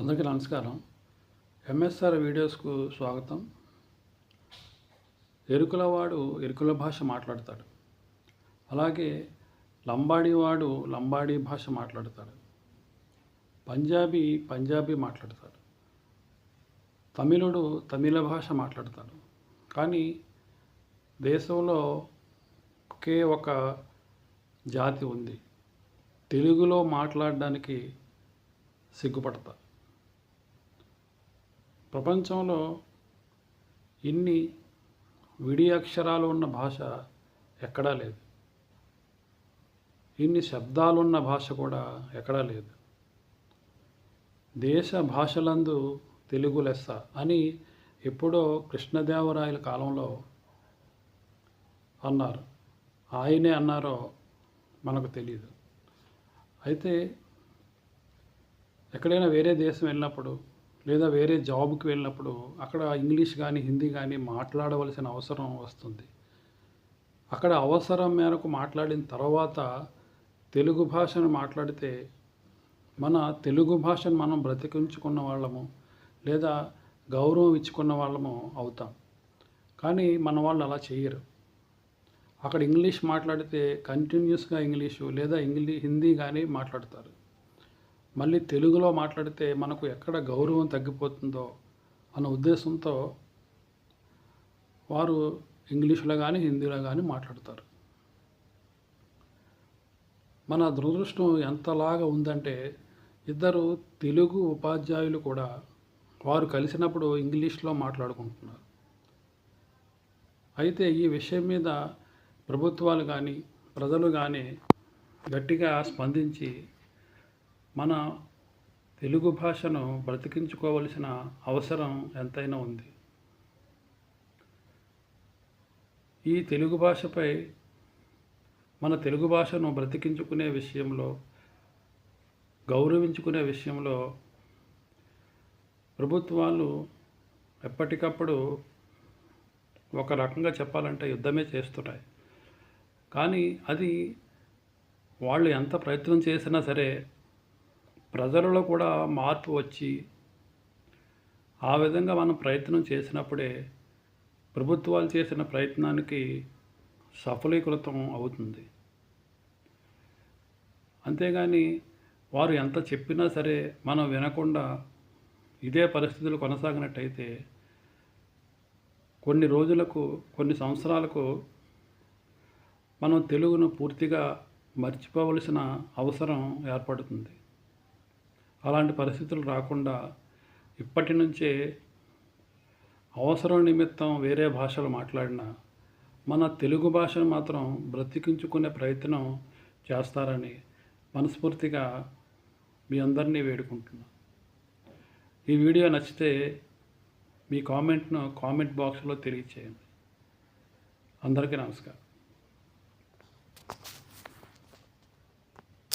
అందరికీ నమస్కారం. ఎంఎస్ఆర్ వీడియోస్కు స్వాగతం. ఎరుకులవాడు ఎరుకుల భాష మాట్లాడతాడు. అలాగే లంబాడీ వాడు లంబాడీ భాష మాట్లాడతాడు. పంజాబీ పంజాబీ మాట్లాడతాడు. తమిళుడు తమిళ భాష మాట్లాడతాడు. కానీ దేశంలో ఒకే ఒక జాతి ఉంది. తెలుగులో మాట్లాడడానికి సిగ్గుపడతా ప్రపంచంలో ఇన్ని విడి అక్షరాలు ఉన్న భాష ఎక్కడా లేదు. ఇన్ని శబ్దాలున్న భాష కూడా ఎక్కడా లేదు. దేశ భాషలందు తెలుగు లెస్స అని ఎప్పుడో కృష్ణదేవరాయల కాలంలో అన్నారు. ఆయనే అన్నారో మనకు తెలియదు అయితే ఎక్కడైనా వేరే దేశం వెళ్ళినప్పుడు లేదా వేరే జాబ్కి వెళ్ళినప్పుడు అక్కడ ఇంగ్లీష్ కానీ హిందీ కానీ మాట్లాడవలసిన అవసరం వస్తుంది. అక్కడ అవసరం మేరకు మాట్లాడిన తర్వాత తెలుగు భాషను మాట్లాడితే మన తెలుగు భాషను మనం బ్రతికించుకున్న వాళ్ళము లేదా గౌరవం ఇచ్చుకున్న వాళ్ళము అవుతాం. కానీ మన వాళ్ళు అలా చేయరు అక్కడ ఇంగ్లీష్ మాట్లాడితే కంటిన్యూస్గా ఇంగ్లీషు లేదా ఇంగ్లీ హిందీ కానీ మాట్లాడతారు. మళ్ళీ తెలుగులో మాట్లాడితే మనకు ఎక్కడ గౌరవం తగ్గిపోతుందో అన్న ఉద్దేశంతో వారు ఇంగ్లీష్లో కానీ హిందీలో కానీ మాట్లాడతారు. మన దురదృష్టం ఎంతలాగా ఉందంటే ఇద్దరు తెలుగు ఉపాధ్యాయులు కూడా వారు కలిసినప్పుడు ఇంగ్లీష్లో మాట్లాడుకుంటున్నారు. అయితే ఈ విషయం మీద ప్రభుత్వాలు కానీ ప్రజలు కానీ గట్టిగా స్పందించి మన తెలుగు భాషను బ్రతికించుకోవలసిన అవసరం ఎంతైనా ఉంది. ఈ తెలుగు భాషపై మన తెలుగు భాషను బ్రతికించుకునే విషయంలో గౌరవించుకునే విషయంలో ప్రభుత్వాలు ఎప్పటికప్పుడు ఒక రకంగా చెప్పాలంటే యుద్ధమే చేస్తున్నాయి. కానీ అది వాళ్ళు ఎంత ప్రయత్నం చేసినా సరే ప్రజలలో కూడా మార్పు వచ్చి ఆ విధంగా మనం ప్రయత్నం చేసినప్పుడే ప్రభుత్వాలు చేసిన ప్రయత్నానికి సఫలీకృతం అవుతుంది. అంతేగాని వారు ఎంత చెప్పినా సరే మనం వినకుండా ఇదే పరిస్థితులు కొనసాగినట్టయితే కొన్ని రోజులకు కొన్ని సంవత్సరాలకు మనం తెలుగును పూర్తిగా మర్చిపోవలసిన అవసరం ఏర్పడుతుంది. అలాంటి పరిస్థితులు రాకుండా ఇప్పటి నుంచే అవసరం నిమిత్తం వేరే భాషలు మాట్లాడిన మన తెలుగు భాషను మాత్రం బ్రతికించుకునే ప్రయత్నం చేస్తారని మనస్ఫూర్తిగా మీ అందరినీ వేడుకుంటున్నా. ఈ వీడియో నచ్చితే మీ కామెంట్ను కామెంట్ బాక్స్లో తెలియచేయండి. అందరికీ నమస్కారం.